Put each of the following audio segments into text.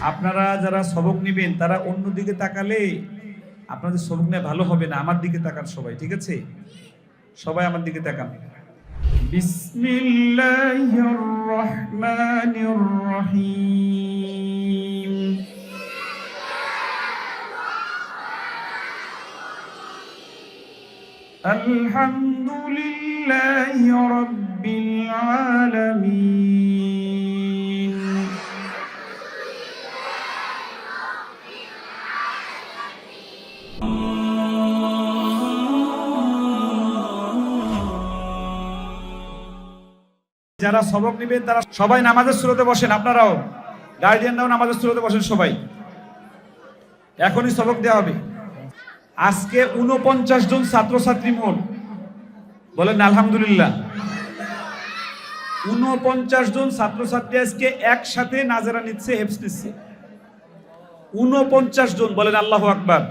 আপনারা যারা সবক নেবেন, তারা অন্য দিকে তাকালে আপনাদের সবক নেওয়া ভালো হবে না। আমার দিকে তাকান সবাই, ঠিক আছে? সবাই আমার দিকে তাকান। الحمد لله رب العالمين যারা সবক নেবেন, তারা সবাই নামাজের স্রোতে বসেন। আপনারাও গার্ডিয়ানরাও নামাজের স্রোতে বসেন সবাই। এখনই সবক দেওয়া হবে। আজকে উনপঞ্চাশ জন ছাত্রছাত্রী মোট। বলেন আলহামদুলিল্লাহ। উনপঞ্চাশ জন ছাত্রছাত্রী আজকে একসাথে নাজারা নিচ্ছে হেপস নিচ্ছে। উনপঞ্চাশ জন, বলেন আল্লাহ আকবার।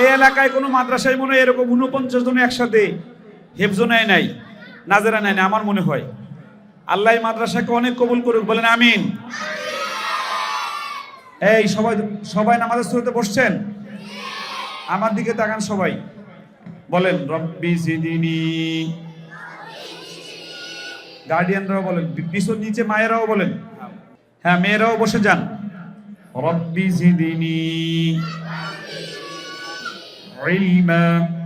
এই এলাকায় কোনো মাদ্রাসায় মনে হয় এরকম উনপঞ্চাশ জন একসাথে হেফজ নেয় নাই। নাজারা নেয় আমার মনে হয়। আল্লাহ মাদ্রাসাকে অনেক কবুল করুক, বলেন আমিন। এই, সবাই সবাই নামাজের স্রোতে বসছেন? আমার দিকে তাকান সবাই। বলেন, রব্বি জিদিনি। গার্ডিয়ানরাও বলেন পিছন নিচে মায়েরাও বলেন। হ্যাঁ মেয়েরাও বসে যান। রব্বি জিদিনি। ইলমা।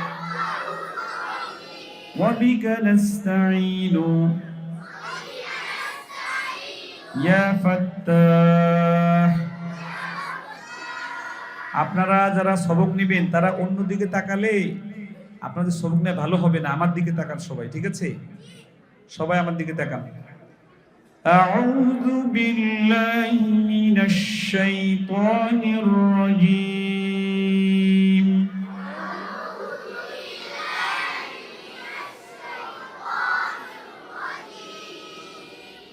وبك نستعين يا فتاح আপনারা যারা সবক নিবেন তারা অন্য দিকে তাকালে আপনাদের সবক নিয়ে ভালো হবে না আমার দিকে তাকান সবাই ঠিক আছে সবাই আমার দিকে তাকান أعوذ بالله من الشيطان الرجيم